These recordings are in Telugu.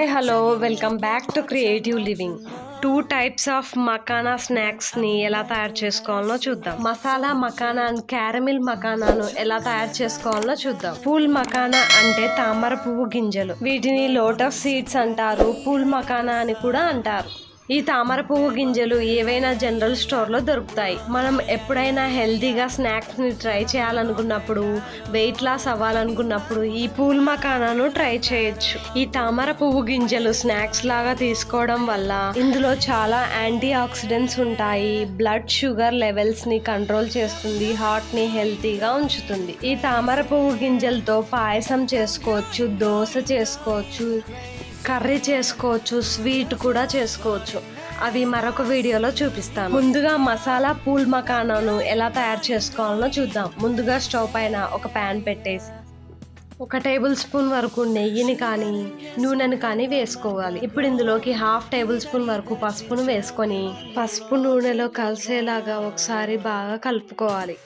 Hi hello welcome back to creative living two types of makhana స్నాక్స్ని ఎలా తయారు చేసుకోవాలో చూద్దాం. మసాలా మకానా అండ్ క్యారమిల్ మకానాను ఎలా తయారు చేసుకోవాలో చూద్దాం. పూల్ మకానా అంటే తామర పువ్వు గింజలు. వీటిని లోటస్ సీడ్స్ అంటారు. పూల్ మకానా అని కూడా అంటారు. ఈ తామర పువ్వు గింజలు ఏవైనా జనరల్ స్టోర్లో దొరుకుతాయి. మనం ఎప్పుడైనా హెల్తీగా స్నాక్స్ని ట్రై చేయాలనుకున్నప్పుడు వెయిట్ లాస్ అవ్వాలనుకున్నప్పుడు ఈ పూల్ మకానాను ట్రై చేయొచ్చు. ఈ తామర పువ్వు గింజలు స్నాక్స్ లాగా తీసుకోవడం వల్ల ఇందులో చాలా యాంటీ ఆక్సిడెంట్స్ ఉంటాయి. బ్లడ్ షుగర్ లెవెల్స్ని కంట్రోల్ చేస్తుంది హార్ట్ని హెల్తీగా ఉంచుతుంది. ఈ తామర పువ్వు గింజలతో పాయసం చేసుకోవచ్చు దోశ చేసుకోవచ్చు కర్రీ చేసుకోవచ్చు స్వీట్ కూడా చేసుకోవచ్చు. అవి మరొక వీడియోలో చూపిస్తాను. ముందుగా మసాలా పూల్ మకానాను ఎలా తయారు చేసుకోవాలో చూద్దాం. ముందుగా స్టవ్ పైన ఒక ప్యాన్ పెట్టేసి ఒక టేబుల్ స్పూన్ వరకు నెయ్యిని కానీ నూనెను కానీ వేసుకోవాలి. ఇప్పుడు ఇందులోకి హాఫ్ టేబుల్ స్పూన్ వరకు పసుపును వేసుకొని పసుపు నూనెలో కలిసేలాగా ఒకసారి బాగా కలుపుకోవాలి.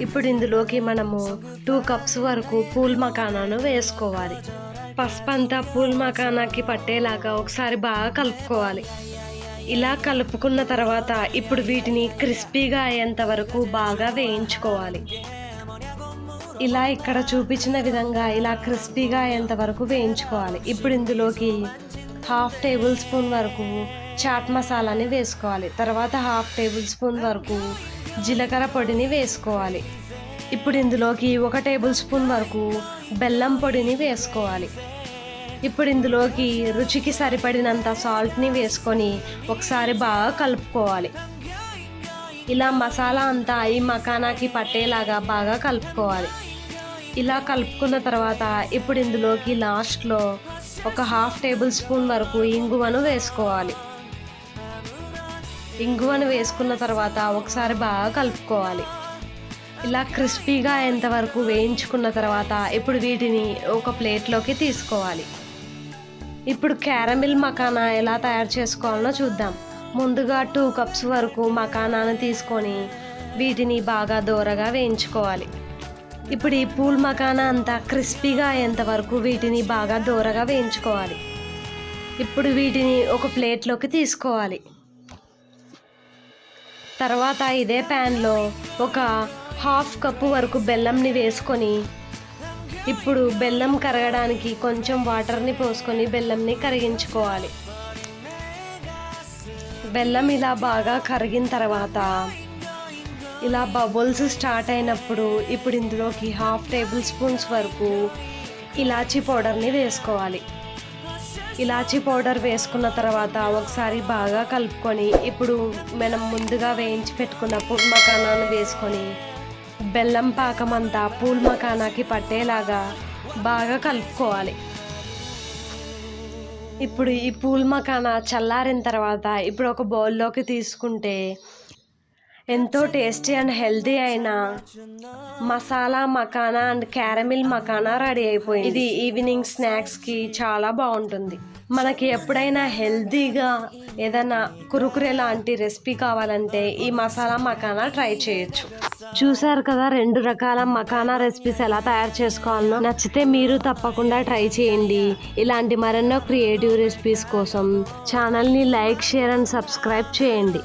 ఇప్పుడు ఇందులోకి మనము టూ కప్స్ వరకు పూల్ మకానాను వేసుకోవాలి. పసుపు అంతా పూల్ మకానాకి పట్టేలాగా ఒకసారి బాగా కలుపుకోవాలి. ఇలా కలుపుకున్న తర్వాత ఇప్పుడు వీటిని క్రిస్పీగా అయ్యేంత వరకు బాగా వేయించుకోవాలి. ఇలా ఇక్కడ చూపించిన విధంగా ఇలా క్రిస్పీగా అయ్యేంత వరకు వేయించుకోవాలి. ఇప్పుడు ఇందులోకి హాఫ్ టేబుల్ స్పూన్ వరకు చాట్ మసాలాని వేసుకోవాలి. తర్వాత హాఫ్ టేబుల్ స్పూన్ వరకు జీలకర్ర పొడిని వేసుకోవాలి. ఇప్పుడు ఇందులోకి ఒక టేబుల్ స్పూన్ వరకు బెల్లం పొడిని వేసుకోవాలి. ఇప్పుడు ఇందులోకి రుచికి సరిపడినంత సాల్ట్ని వేసుకొని ఒకసారి బాగా కలుపుకోవాలి. ఇలా మసాలా అంతా ఈ మకానాకి పట్టేలాగా బాగా కలుపుకోవాలి. ఇలా కలుపుకున్న తర్వాత ఇప్పుడు ఇందులోకి లాస్ట్లో ఒక హాఫ్ టేబుల్ స్పూన్ వరకు ఇంగువను వేసుకోవాలి. ఇంగువను వేసుకున్న తర్వాత ఒకసారి బాగా కలుపుకోవాలి. ఇలా క్రిస్పీగా అయ్యేంతవరకు వేయించుకున్న తర్వాత ఇప్పుడు వీటిని ఒక ప్లేట్లోకి తీసుకోవాలి. ఇప్పుడు క్యారమిల్ మకానా ఎలా తయారు చేసుకోవాలో చూద్దాం. ముందుగా టూ కప్స్ వరకు మకానాను తీసుకొని వీటిని బాగా దూరగా వేయించుకోవాలి. ఇప్పుడు ఈ పూల్ మకానా అంతా క్రిస్పీగా అయ్యేంత వరకు వీటిని బాగా దూరగా వేయించుకోవాలి. ఇప్పుడు వీటిని ఒక ప్లేట్లోకి తీసుకోవాలి. తర్వాత ఇదే ప్యాన్లో ఒక హాఫ్ కప్పు వరకు బెల్లంని వేసుకొని ఇప్పుడు బెల్లం కరగడానికి కొంచెం వాటర్ని పోసుకొని బెల్లంని కరిగించుకోవాలి. బెల్లం ఇలా బాగా కరిగిన తర్వాత ఇలా బబుల్స్ స్టార్ట్ అయినప్పుడు ఇప్పుడు ఇందులోకి హాఫ్ టేబుల్ స్పూన్స్ వరకు ఇలాచీ పౌడర్ని వేసుకోవాలి. ఇలాచీ పౌడర్ వేసుకున్న తర్వాత ఒకసారి బాగా కలుపుకొని ఇప్పుడు మనం ముందుగా వేయించి పెట్టుకున్న పూల్ వేసుకొని బెల్లం పాకం అంతా పూల్ మకానాకి పట్టేలాగా బాగా కలుపుకోవాలి. ఇప్పుడు ఈ పూల్ మకానా చల్లారిన తర్వాత ఇప్పుడు ఒక బౌల్లోకి తీసుకుంటే ఎంతో టేస్టీ అండ్ హెల్తీ అయిన masala makhana and caramel makhana ready అయిపోయింది. ఇది ఈవినింగ్ స్నాక్స్కి చాలా బాగుంటుంది. మనకి ఎప్పుడైనా హెల్తీగా ఏదైనా కురుకురే లాంటి రెసిపీ కావాలంటే ఈ మసాలా మకానా ట్రై చేయొచ్చు. చూసారు కదా రెండు రకాల మకానా రెసిపీస్ ఎలా తయారు చేసుకోవాలో నచ్చితే మీరు తప్పకుండా ట్రై చేయండి. ఇలాంటి మరెన్నో క్రియేటివ్ రెసిపీస్ కోసం ఛానల్ని లైక్ షేర్ అండ్ సబ్స్క్రైబ్ చేయండి.